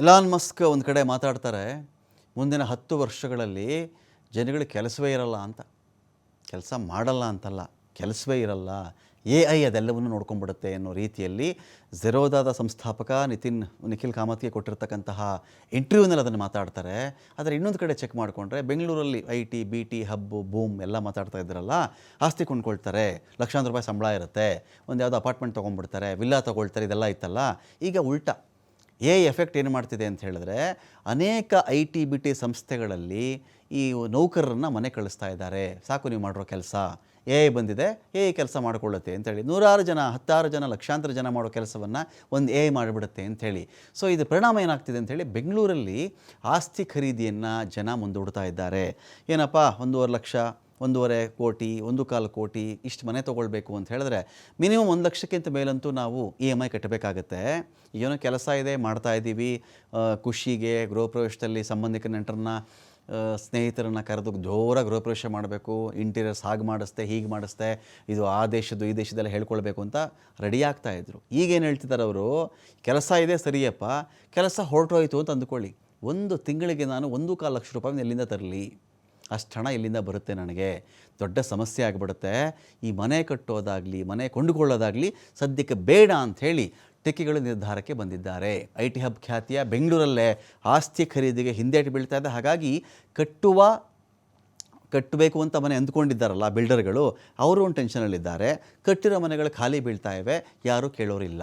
Elon Musk ಒಂದು ಕಡೆ ಮಾತಾಡ್ತಾರೆ, ಮುಂದಿನ ಹತ್ತು ವರ್ಷಗಳಲ್ಲಿ ಜನಗಳು ಕೆಲಸವೇ ಇರಲ್ಲ ಅಂತ. ಕೆಲಸ ಮಾಡಲ್ಲ ಅಂತಲ್ಲ, ಕೆಲಸವೇ ಇರಲ್ಲ. ಎ ಐ ಅದೆಲ್ಲವನ್ನು ನೋಡ್ಕೊಂಡ್ಬಿಡುತ್ತೆ ಅನ್ನೋ ರೀತಿಯಲ್ಲಿ ಝೆರೋದಾದ ಸಂಸ್ಥಾಪಕ ನಿತಿನ್, ನಿಖಿಲ್ ಕಾಮತ್ಗೆ ಕೊಟ್ಟಿರ್ತಕ್ಕಂತಹ ಇಂಟರ್ವ್ಯೂನಲ್ಲಿ ಅದನ್ನು ಮಾತಾಡ್ತಾರೆ. ಆದರೆ ಇನ್ನೊಂದು ಕಡೆ ಚೆಕ್ ಮಾಡಿಕೊಂಡ್ರೆ ಬೆಂಗಳೂರಲ್ಲಿ I T B T hub boom ಎಲ್ಲ ಮಾತಾಡ್ತಾ ಇದ್ದಾರಲ್ಲ ಆಸ್ತಿ ಕೊಂಡ್ಕೊಳ್ತಾರೆ, ಲಕ್ಷಾಂತರ ರೂಪಾಯಿ ಸಂಬಳ ಇರುತ್ತೆ. ಒಂದು ಯಾವುದೋ ಅಪಾರ್ಟ್ಮೆಂಟ್ ತೊಗೊಂಡ್ಬಿಡ್ತಾರೆ ವಿಲ್ಲಾ ತೊಗೊಳ್ತಾರೆ, ಇದೆಲ್ಲ ಇತ್ತಲ್ಲ. ಈಗ ಉಲ್ಟಾ ಎ ಎಫೆಕ್ಟ್ ಏನು ಮಾಡ್ತಿದೆ ಅಂತ ಹೇಳಿದ್ರೆ ಅನೇಕ ಐ ಟಿ ಬಿ ಟಿ ಸಂಸ್ಥೆಗಳಲ್ಲಿ ಈ ನೌಕರರನ್ನು ಮನೆ ಕಳಿಸ್ತಾ ಇದ್ದಾರೆ. ಸಾಕು ನೀವು ಮಾಡಿರೋ ಕೆಲಸ. ಎ ಬಂದಿದೆ, ಎ ಕೆಲಸ ಮಾಡಿಕೊಳ್ಳುತ್ತೆ ಅಂತೇಳಿ ನೂರಾರು ಜನ, ಹತ್ತಾರು ಜನ, ಲಕ್ಷಾಂತರ ಜನ ಮಾಡೋ ಕೆಲಸವನ್ನು ಒಂದು ಎ ಮಾಡಿಬಿಡುತ್ತೆ ಅಂಥೇಳಿ ಸೊ ಇದು ಪರಿಣಾಮ ಏನಾಗ್ತಿದೆ ಅಂಥೇಳಿ ಬೆಂಗಳೂರಲ್ಲಿ ಆಸ್ತಿ ಖರೀದಿಯನ್ನು ಜನ ಮುಂದೂಡ್ತಾ ಇದ್ದಾರೆ. ಏನಪ್ಪ, ಒಂದೂವರೆ ಲಕ್ಷ ಒಂದೂವರೆ ಕೋಟಿ, ಒಂದು ಕಾಲು ಕೋಟಿ ಇಷ್ಟು ಮನೆ ತೊಗೊಳ್ಬೇಕು ಅಂತ ಹೇಳಿದ್ರೆ ಮಿನಿಮಮ್ ಒಂದು ಲಕ್ಷಕ್ಕಿಂತ ಮೇಲಂತೂ ನಾವು ಇ ಎಂ ಐ ಕಟ್ಟಬೇಕಾಗತ್ತೆ. ಏನೋ ಕೆಲಸ ಇದೆ, ಮಾಡ್ತಾ ಇದ್ದೀವಿ. ಖುಷಿಗೆ ಗೃಹ ಪ್ರವೇಶದಲ್ಲಿ ಸಂಬಂಧಿಕ ನೆಂಟರನ್ನ ಸ್ನೇಹಿತರನ್ನು ಕರೆದು ಜೋರಾಗಿ ಗೃಹ ಪ್ರವೇಶ ಮಾಡಬೇಕು. ಇಂಟೀರಿಯರ್ಸ್ ಹಾಗೆ ಮಾಡಿಸ್ತೆ, ಹೀಗೆ ಮಾಡಿಸ್ತೆ. ಇದು ಆ ದೇಶದ್ದು, ಈ ದೇಶದೆಲ್ಲ ಹೇಳ್ಕೊಳ್ಬೇಕು ಅಂತ ರೆಡಿ ಆಗ್ತಾ ಇದ್ರು. ಈಗೇನು ಹೇಳ್ತಿದ್ದಾರೆ ಅವರು? ಕೆಲಸ ಇದೆ ಸರಿಯಪ್ಪ, ಕೆಲಸ ಹೊರಟೋಯ್ತು ಅಂತ ಅಂದ್ಕೊಳ್ಳಿ. ಒಂದು ತಿಂಗಳಿಗೆ ನಾನು ಒಂದು ಕಾಲು ಲಕ್ಷ ರೂಪಾಯಿ ಎಲ್ಲಿಂದ ತರಲಿ? ಅಷ್ಟು ಹಣ ಇಲ್ಲಿಂದ ಬರುತ್ತೆ ನನಗೆ. ದೊಡ್ಡ ಸಮಸ್ಯೆ ಆಗಿಬಿಡುತ್ತೆ. ಈ ಮನೆ ಕಟ್ಟೋದಾಗಲಿ, ಮನೆ ಕೊಂಡುಕೊಳ್ಳೋದಾಗಲಿ ಸದ್ಯಕ್ಕೆ ಬೇಡ ಅಂಥೇಳಿ ಟೆಕ್ಕಿಗಳು ನಿರ್ಧಾರಕ್ಕೆ ಬಂದಿದ್ದಾರೆ. ಐ ಟಿ ಹಬ್ ಖ್ಯಾತಿಯ ಬೆಂಗಳೂರಲ್ಲೇ ಆಸ್ತಿ ಖರೀದಿಗೆ ಹಿಂದೇಟು ಬೀಳ್ತಾ ಇದೆ. ಹಾಗಾಗಿ ಕಟ್ಟುವ, ಕಟ್ಟಬೇಕು ಅಂತ ಮನೆ ಅಂದ್ಕೊಂಡಿದ್ದಾರಲ್ಲ ಬಿಲ್ಡರ್ಗಳು, ಅವರು ಒಂದು ಟೆನ್ಷನಲ್ಲಿದ್ದಾರೆ. ಕಟ್ಟಿರೋ ಮನೆಗಳು ಖಾಲಿ ಬೀಳ್ತಾ ಇವೆ. ಯಾರೂ ಕೇಳೋರಿಲ್ಲ.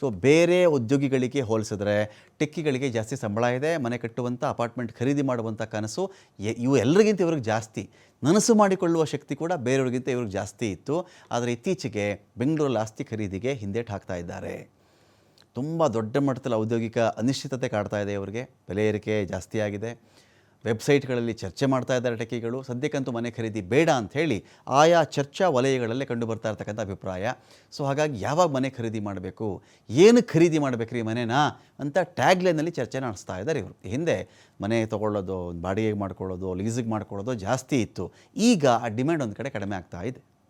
ಸೊ ಬೇರೆ ಉದ್ಯೋಗಿಗಳಿಗೆ ಹೋಲಿಸಿದ್ರೆ, ಟೆಕ್ಕಿಗಳಿಗೆ ಜಾಸ್ತಿ ಸಂಬಳ ಇದೆ, ಮನೆ ಕಟ್ಟುವಂಥ ಅಪಾರ್ಟ್ಮೆಂಟ್ ಖರೀದಿ ಮಾಡುವಂಥ ಕನಸು ಇವು ಎಲ್ಲರಿಗಿಂತ ಇವ್ರಿಗೆ ಜಾಸ್ತಿ. ನನಸು ಮಾಡಿಕೊಳ್ಳುವ ಶಕ್ತಿ ಕೂಡ ಬೇರೆಯವ್ರಿಗಿಂತ ಇವ್ರಿಗೆ ಜಾಸ್ತಿ ಇತ್ತು. ಆದರೆ ಇತ್ತೀಚೆಗೆ ಬೆಂಗಳೂರಲ್ಲಿ ಆಸ್ತಿ ಖರೀದಿಗೆ ಹಿಂದೇಟು ಹಾಕ್ತಾ ಇದ್ದಾರೆ. ತುಂಬ ದೊಡ್ಡ ಮಟ್ಟದಲ್ಲಿ ಔದ್ಯೋಗಿಕ ಅನಿಶ್ಚಿತತೆ ಕಾಡ್ತಾ ಇದೆ ಇವರಿಗೆ. ಬೆಲೆ ಏರಿಕೆ ಜಾಸ್ತಿ ಆಗಿದೆ. ವೆಬ್ಸೈಟ್ಗಳಲ್ಲಿ ಚರ್ಚೆ ಮಾಡ್ತಾ ಇದ್ದಾರೆ ಟೆಕ್ಕಿಗಳು ಸದ್ಯಕ್ಕಂತೂ ಮನೆ ಖರೀದಿ ಬೇಡ ಅಂತ ಹೇಳಿ ಆಯಾ ಚರ್ಚಾ ವಲಯಗಳಲ್ಲೇ ಕಂಡು ಬರ್ತಾ ಇರ್ತಕ್ಕಂಥ ಅಭಿಪ್ರಾಯ. ಸೊ ಹಾಗಾಗಿ ಯಾವಾಗ ಮನೆ ಖರೀದಿ ಮಾಡಬೇಕು, ಏನು ಖರೀದಿ ಮಾಡಬೇಕ್ರಿ ಮನೆನಾ ಅಂತ ಟ್ಯಾಗ್ಲೈನಲ್ಲಿ ಚರ್ಚೆ ನಡೆಸ್ತಾ ಇದ್ದಾರೆ ಇವರು. ಹಿಂದೆ ಮನೆ ತೊಗೊಳ್ಳೋದು ಬಾಡಿಗೆಗೆ ಮಾಡ್ಕೊಳ್ಳೋದು, ಲೀಸಿಗೆ ಮಾಡ್ಕೊಳ್ಳೋದು ಜಾಸ್ತಿ ಇತ್ತು. ಈಗ ಆ ಡಿಮ್ಯಾಂಡ್ ಒಂದು ಕಡೆ ಕಡಿಮೆ ಆಗ್ತಾ ಇದೆ.